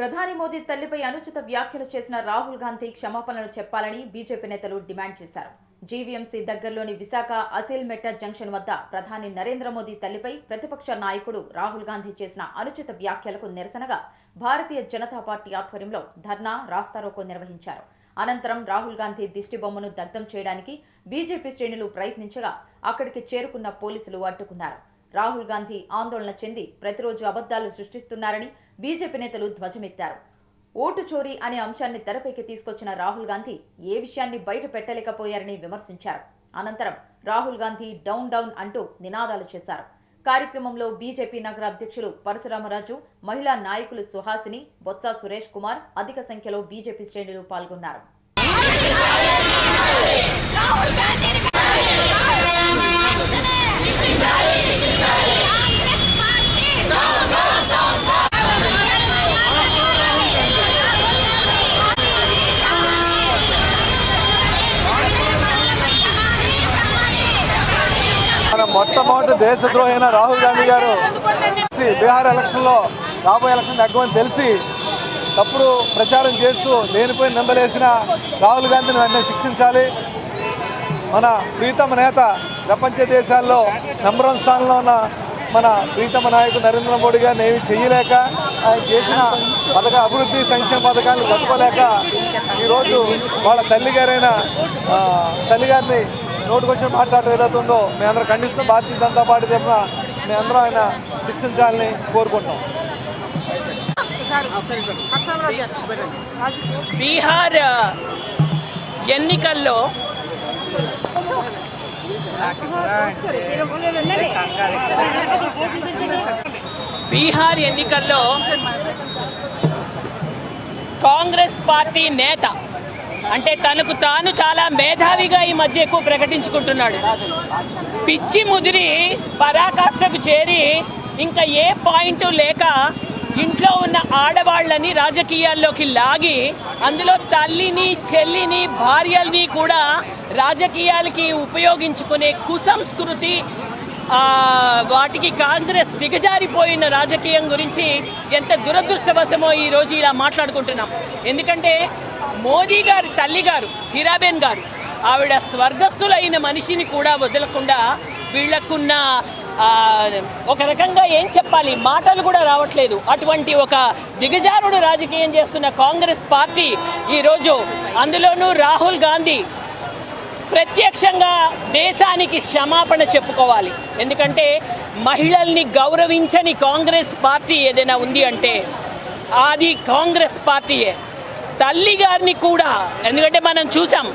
ప్రధాని మోదీ తల్లిపై అనుచిత వ్యాఖ్యలు చేసిన రాహుల్ గాంధీ క్షమాపణలు చెప్పాలని బీజేపీ నేతలు డిమాండ్ చేశారు. జీవీఎంసీ దగ్గరలోని విశాఖ అసిల్మెట్ట జంక్షన్ వద్ద ప్రధాని నరేంద్ర మోదీ తల్లిపై ప్రతిపక్ష నాయకుడు రాహుల్ గాంధీ చేసిన అనుచిత వ్యాఖ్యలకు నిరసనగా భారతీయ జనతా పార్టీ ఆధ్వర్యంలో ధర్నా రాస్తారోకో నిర్వహించారు. అనంతరం రాహుల్ గాంధీ దిష్టి బొమ్మను దగ్ధం చేయడానికి బీజేపీ శ్రేణులు ప్రయత్నించగా అక్కడికి చేరుకున్న పోలీసులు అడ్డుకున్నారు. రాహుల్ గాంధీ ఆందోళన చెంది ప్రతిరోజు అబద్ధాలు సృష్టిస్తున్నారని బీజేపీ నేతలు ధ్వజమెత్తారు. ఓటు చోరీ అనే అంశాన్ని తెరపైకి తీసుకొచ్చిన రాహుల్ గాంధీ ఏ విషయాన్ని బయట పెట్టలేకపోయారని విమర్శించారు. అనంతరం రాహుల్ గాంధీ డౌన్ డౌన్ అంటూ నినాదాలు చేశారు. కార్యక్రమంలో బీజేపీ నగర అధ్యక్షులు పరశురామరాజు మహిళా నాయకులు సుహాసిని బొత్స సురేష్ కుమార్ అధిక సంఖ్యలో బీజేపీ శ్రేణులు పాల్గొన్నారు. మన మొట్టమొదటి దేశద్రోహి అయిన రాహుల్ గాంధీ గారు బీహార్ ఎలక్షన్లో రాబోయే ఎలక్షన్ తగ్గమని తెలిసి తప్పుడు ప్రచారం చేస్తూ లేనిపోయి నిందలేసిన రాహుల్ గాంధీని వెంటనే శిక్షించాలి. మన ప్రీతమ నేత ప్రపంచ దేశాల్లో నెంబర్ వన్ స్థానంలో ఉన్న మన ప్రీతమ నాయకుడు నరేంద్ర మోడీ గారిని ఏమి చేయలేక ఆయన చేసిన పథక అభివృద్ధి సంక్షేమ పథకాలను తట్టుకోలేక ఈరోజు వాళ్ళ తల్లిగారైన తల్లిగారిని ఆ, వచ్చిన గారిని నోటికొచ్చిన మాట్లాడటం ఏదవుతుందో మేమందరం ఖండిస్తున్నాం. భారతీయ జనతా పార్టీ తరఫున మేమందరం ఆయన శిక్షించాలని కోరుకుంటున్నాం. బీహార్ ఎన్నికల్లో బీహార్ ఎన్నికల్లో కాంగ్రెస్ పార్టీ నేత అంటే తనకు తాను చాలా మేధావిగా ఈ మధ్య ఎక్కువ ప్రకటించుకుంటున్నాడు. పిచ్చి ముదిరి పరాకాష్ఠకు చేరి ఇంకా ఏ పాయింట్ లేక ఇంట్లో ఉన్న ఆడవాళ్ళని రాజకీయాల్లోకి లాగి అందులో తల్లిని చెల్లిని భార్యల్ని కూడా రాజకీయాలకి ఉపయోగించుకునే కుసంస్కృతి వాటికి కాంగ్రెస్ దిగజారిపోయిన రాజకీయం గురించి ఎంత దురదృష్టవశమో ఈరోజు ఇలా మాట్లాడుకుంటున్నాం. ఎందుకంటే మోదీ గారి తల్లి గారు హీరాబేన్ గారు ఆవిడ స్వర్గస్థులైన మనిషిని కూడా వదలకుండా వీళ్ళకున్న ఒక రకంగా ఏం చెప్పాలి? మాటలు కూడా రావట్లేదు. అటువంటి ఒక దిగజారుడు రాజకీయం చేస్తున్న కాంగ్రెస్ పార్టీ ఈరోజు అందులోనూ రాహుల్ గాంధీ ప్రత్యక్షంగా దేశానికి క్షమాపణ చెప్పుకోవాలి. ఎందుకంటే మహిళల్ని గౌరవించని కాంగ్రెస్ పార్టీ ఏదైనా ఉంది అంటే అది కాంగ్రెస్ పార్టీయే. తల్లి గారిని కూడా ఎందుకంటే మనం చూసాం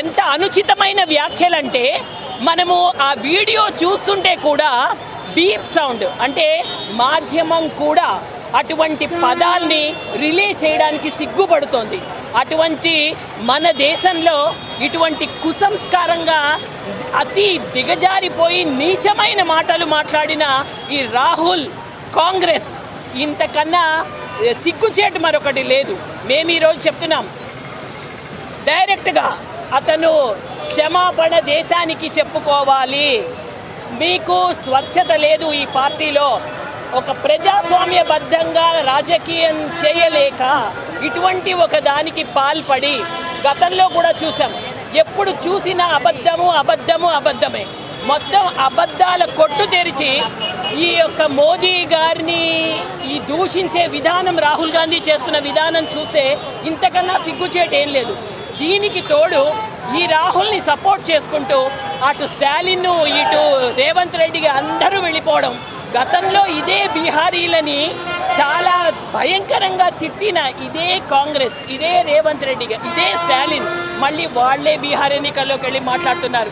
ఎంత అనుచితమైన వ్యాఖ్యలంటే మనము ఆ వీడియో చూస్తుంటే కూడా బీప్ సౌండ్ అంటే మాధ్యమం కూడా అటువంటి పదాల్ని రిలే చేయడానికి సిగ్గుపడుతోంది. అటువంటి మన దేశంలో ఇటువంటి కుసంస్కారంగా అతి దిగజారిపోయి నీచమైన మాటలు మాట్లాడిన ఈ రాహుల్ కాంగ్రెస్ ఇంతకన్నా సిగ్గుచేటు మరొకటి లేదు. మేము ఈరోజు చెప్తున్నాం. డైరెక్ట్గా అతను క్షమాపణ దేశానికి చెప్పుకోవాలి. మీకు స్వచ్ఛత లేదు ఈ పార్టీలో. ఒక ప్రజాస్వామ్యబద్ధంగా రాజకీయం చేయలేక ఇటువంటి ఒక దానికి పాల్పడి గతంలో కూడా చూసాం. ఎప్పుడు చూసినా అబద్ధము అబద్ధము అబద్ధమే. మొత్తం అబద్ధాల కొట్టు తెరిచి ఈ యొక్క మోదీ గారిని ఈ దూషించే విధానం రాహుల్ గాంధీ చేస్తున్న విధానం చూస్తే ఇంతకన్నా సిగ్గుచేటు ఏం లేదు. దీనికి తోడు ఈ రాహుల్ని సపోర్ట్ చేసుకుంటూ అటు స్టాలిన్ ఇటు రేవంత్ రెడ్డికి అందరూ వెళ్ళిపోవడం గతంలో ఇదే బీహారీలని చాలా భయంకరంగా తిట్టిన ఇదే కాంగ్రెస్ ఇదే రేవంత్ రెడ్డి ఇదే స్టాలిన్. మళ్ళీ వాళ్ళే బీహార్ ఎన్నికల్లోకి వెళ్ళి మాట్లాడుతున్నారు.